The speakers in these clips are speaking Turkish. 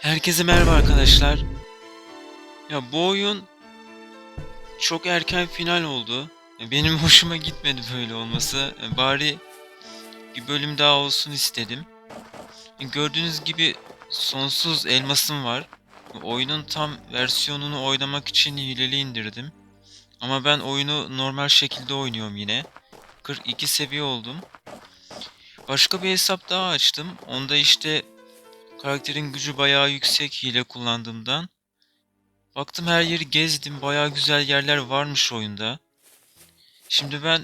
Herkese merhaba arkadaşlar. Ya bu oyun çok erken final oldu. Benim hoşuma gitmedi böyle olması. Bari bir bölüm daha olsun istedim. Gördüğünüz gibi sonsuz elmasım var. Oyunun tam versiyonunu oynamak için hileli indirdim. Ama ben oyunu normal şekilde oynuyorum yine. 42 seviye oldum. Başka bir hesap daha açtım. Onda işte Karakterin gücü bayağı yüksek hile kullandığımdan. Baktım her yeri gezdim. Bayağı güzel yerler varmış oyunda. Şimdi ben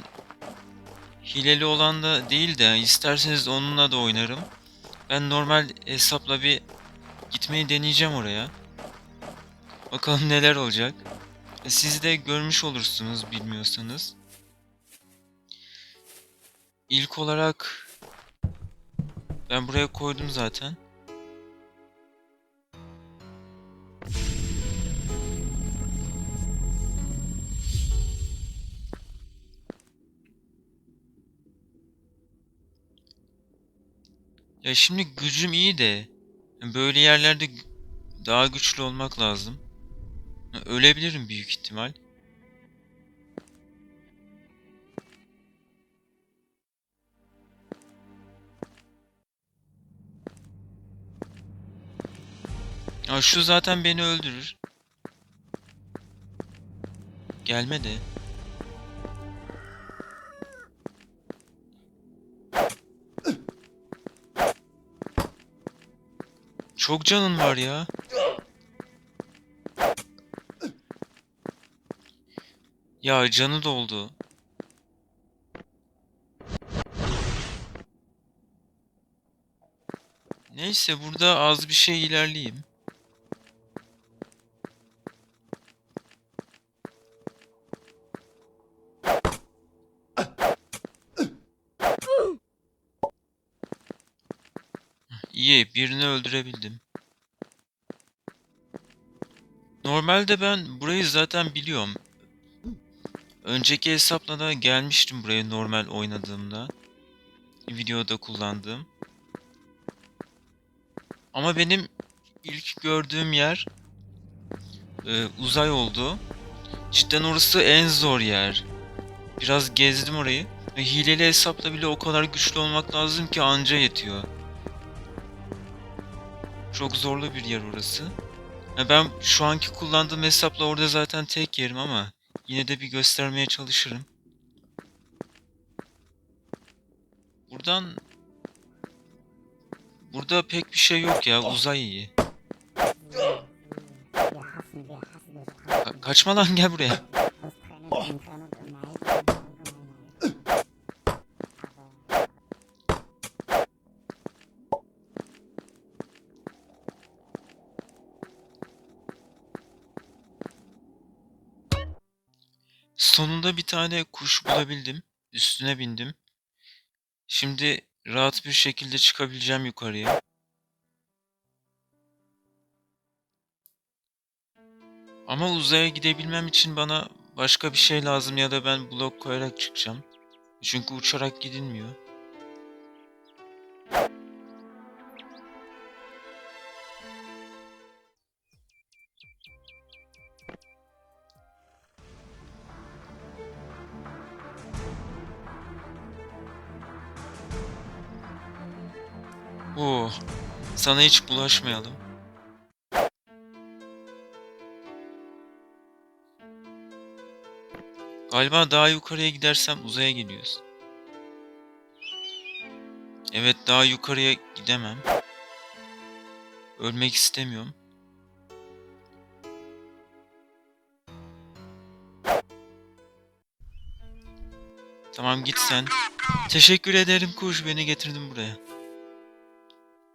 hileli olan da değil de isterseniz onunla da oynarım. Ben normal hesapla bir gitmeyi deneyeceğim oraya. Bakalım neler olacak. E, Siz de görmüş olursunuz bilmiyorsanız. İlk olarak ben buraya koydum zaten. Ya şimdi gücüm iyi de böyle yerlerde daha güçlü olmak lazım. Ölebilirim büyük ihtimal. Ya şu zaten beni öldürür. Gelmedi. Çok canın var ya. Ya canı doldu. Neyse burada az bir şey ilerleyeyim. İyi, birini öldürebildim. Normalde ben burayı zaten biliyorum. Önceki hesapla da gelmiştim buraya normal oynadığımda. Videoda kullandığım. Ama benim ilk gördüğüm yer e, uzay oldu. Cidden orası en zor yer. Biraz gezdim orayı. Hileli hesapla bile o kadar güçlü olmak lazım ki anca yetiyor. Çok zorlu bir yer orası. Ya ben şu anki kullandığım hesapla orada zaten tek yerim ama yine de bir göstermeye çalışırım. Buradan Burada pek bir şey yok ya. Uzay iyi. Ka- kaçma lan gel buraya. Tane kuş bulabildim. Üstüne bindim. Şimdi rahat bir şekilde çıkabileceğim yukarıya. Ama uzaya gidebilmem için bana başka bir şey lazım ya da ben blok koyarak çıkacağım. Çünkü uçarak gidilmiyor. Oo, sana hiç bulaşmayalım. Galiba daha yukarıya gidersem uzaya gidiyoruz. Evet daha yukarıya gidemem. Ölmek istemiyorum. Tamam git sen. Teşekkür ederim kuş beni getirdin buraya.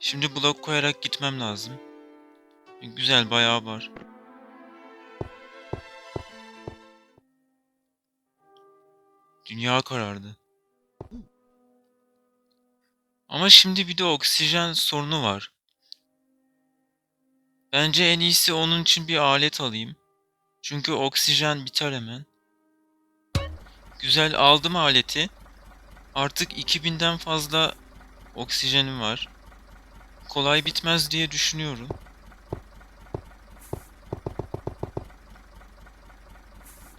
Şimdi blok koyarak gitmem lazım. Güzel bayağı var. Dünya karardı. Ama şimdi bir de oksijen sorunu var. Bence en iyisi onun için bir alet alayım. Çünkü oksijen biter hemen. Güzel aldım aleti. Artık 2000'den fazla oksijenim var kolay bitmez diye düşünüyorum.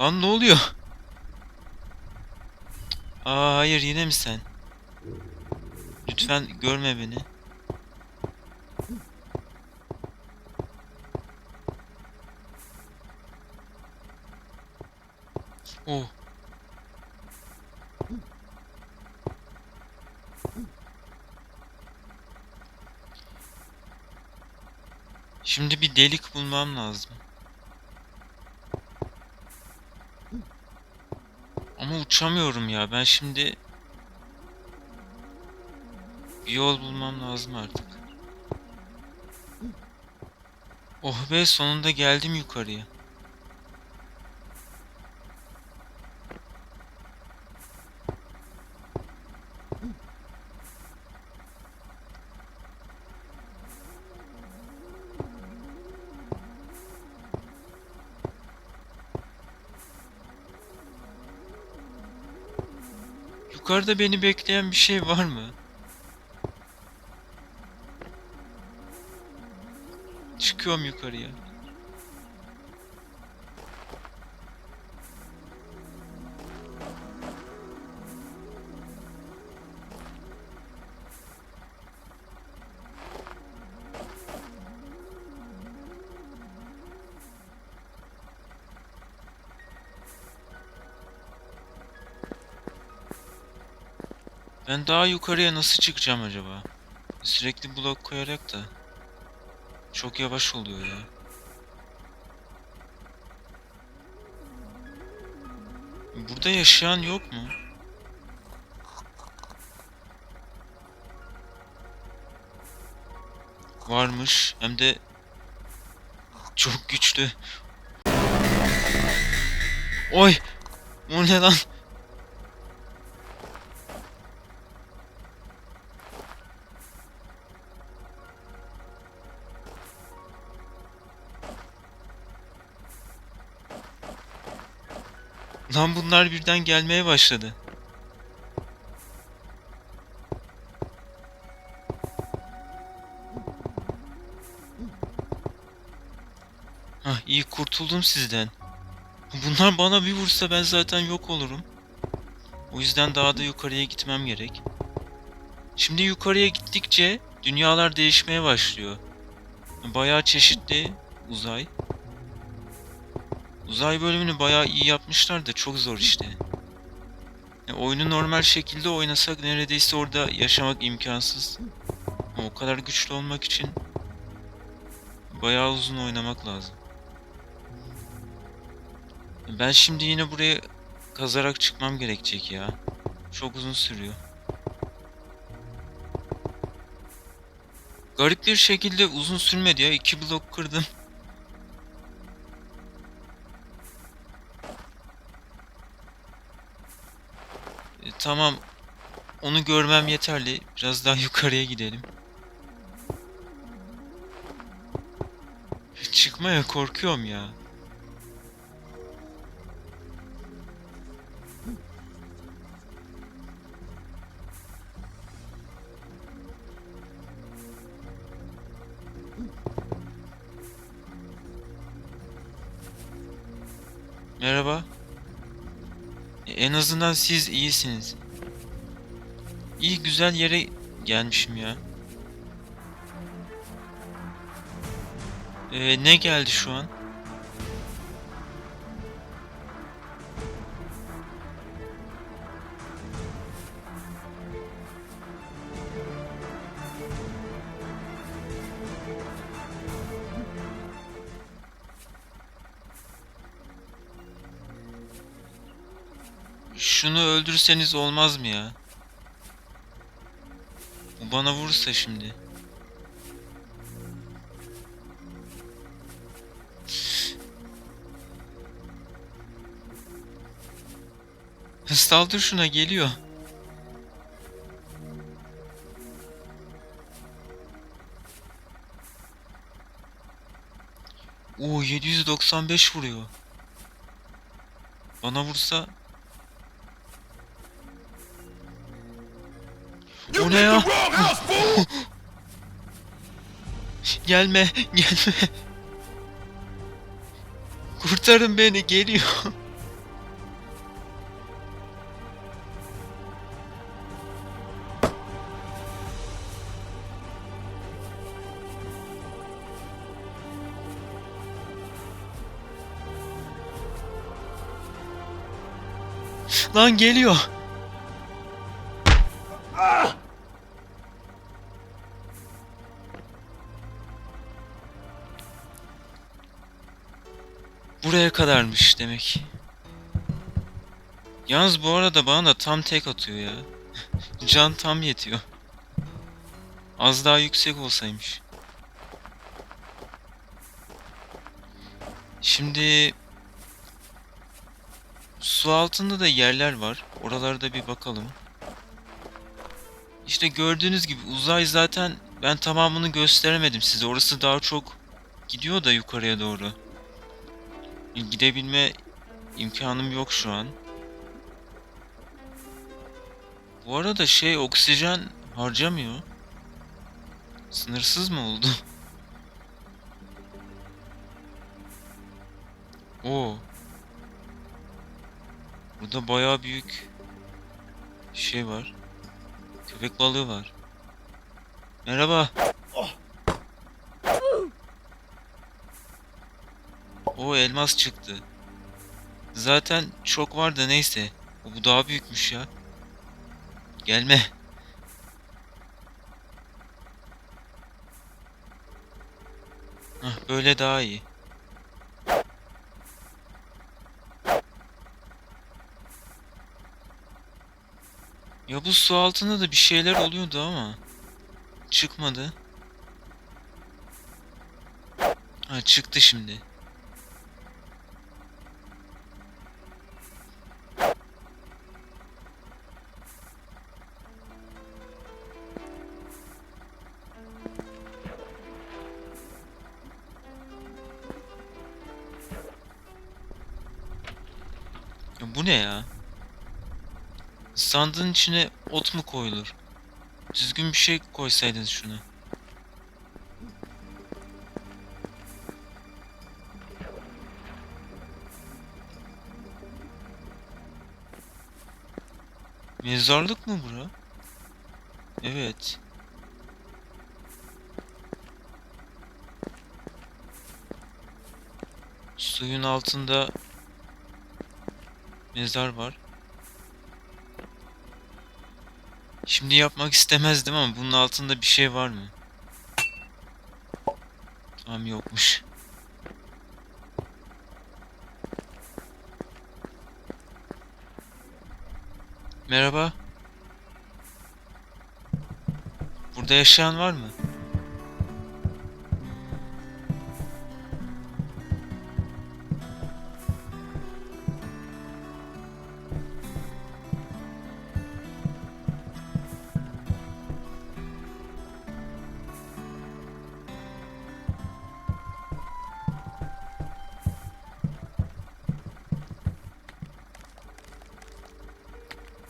Lan ne oluyor? Aa hayır yine mi sen? Lütfen görme beni. Oh. Şimdi bir delik bulmam lazım. Ama uçamıyorum ya. Ben şimdi bir yol bulmam lazım artık. Oh be sonunda geldim yukarıya. Yukarıda beni bekleyen bir şey var mı? Çıkıyorum yukarıya. Ben daha yukarıya nasıl çıkacağım acaba? Sürekli blok koyarak da çok yavaş oluyor ya. Burada yaşayan yok mu? Varmış hem de çok güçlü. Oy! O ne lan? Lan bunlar birden gelmeye başladı. Hah iyi kurtuldum sizden. Bunlar bana bir vursa ben zaten yok olurum. O yüzden daha da yukarıya gitmem gerek. Şimdi yukarıya gittikçe dünyalar değişmeye başlıyor. Bayağı çeşitli uzay. Uzay bölümünü bayağı iyi yapmışlar da çok zor işte. Ya oyunu normal şekilde oynasak neredeyse orada yaşamak imkansız. Ama o kadar güçlü olmak için bayağı uzun oynamak lazım. Ben şimdi yine buraya kazarak çıkmam gerekecek ya. Çok uzun sürüyor. Garip bir şekilde uzun sürmedi ya. iki blok kırdım. Tamam. Onu görmem yeterli. Biraz daha yukarıya gidelim. Çıkmaya korkuyorum ya. Merhaba. En azından siz iyisiniz. İyi güzel yere gelmişim ya. Ee, ne geldi şu an? Şunu öldürseniz olmaz mı ya? O bana vurursa şimdi. Saldır şuna geliyor. Oo 795 vuruyor. Bana vursa Gelme, gelme. Kurtarın beni, geliyor. Lan geliyor. Kadarmış demek. Yalnız bu arada bana da tam tek atıyor ya. Can tam yetiyor. Az daha yüksek olsaymış. Şimdi su altında da yerler var. Oralarda bir bakalım. İşte gördüğünüz gibi uzay zaten ben tamamını gösteremedim size. Orası daha çok gidiyor da yukarıya doğru. Gidebilme imkanım yok şu an. Bu arada şey oksijen harcamıyor. Sınırsız mı oldu? Oo. Burada bayağı büyük şey var. Köpek balığı var. Merhaba. O elmas çıktı. Zaten çok var da neyse. Bu daha büyükmüş ya. Gelme. Hah, böyle daha iyi. Ya bu su altında da bir şeyler oluyordu ama çıkmadı. Ha çıktı şimdi. Bu ne ya? Sandığın içine ot mu koyulur? Düzgün bir şey koysaydınız şuna. Mezarlık mı bura? Evet. Suyun altında mezar var. Şimdi yapmak istemezdim ama bunun altında bir şey var mı? Tamam yokmuş. Merhaba. Burada yaşayan var mı?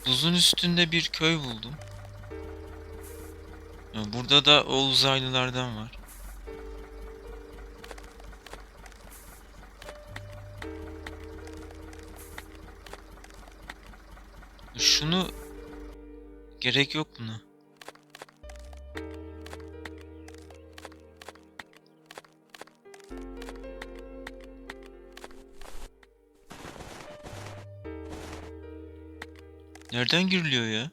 Buzun üstünde bir köy buldum. Burada da o uzaylılardan var. Şunu gerek yok buna. Nereden giriliyor ya?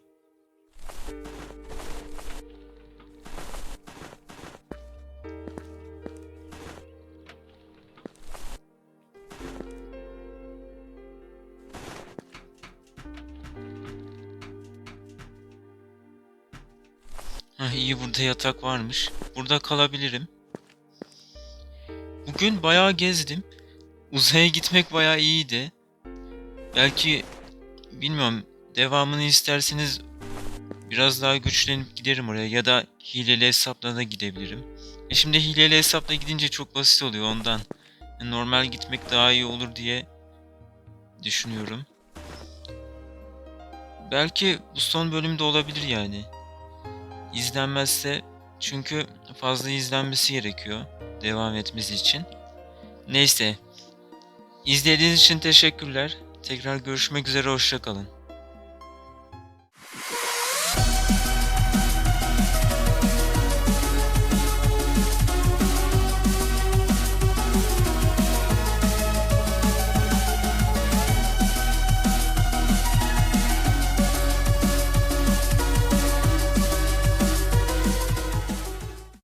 Hah iyi burada yatak varmış. Burada kalabilirim. Bugün bayağı gezdim. Uzaya gitmek bayağı iyiydi. Belki bilmiyorum devamını isterseniz biraz daha güçlenip giderim oraya ya da hileli hesapla da gidebilirim. E şimdi hileli hesapla gidince çok basit oluyor ondan. E normal gitmek daha iyi olur diye düşünüyorum. Belki bu son bölümde olabilir yani. İzlenmezse çünkü fazla izlenmesi gerekiyor devam etmesi için. Neyse. İzlediğiniz için teşekkürler. Tekrar görüşmek üzere hoşçakalın.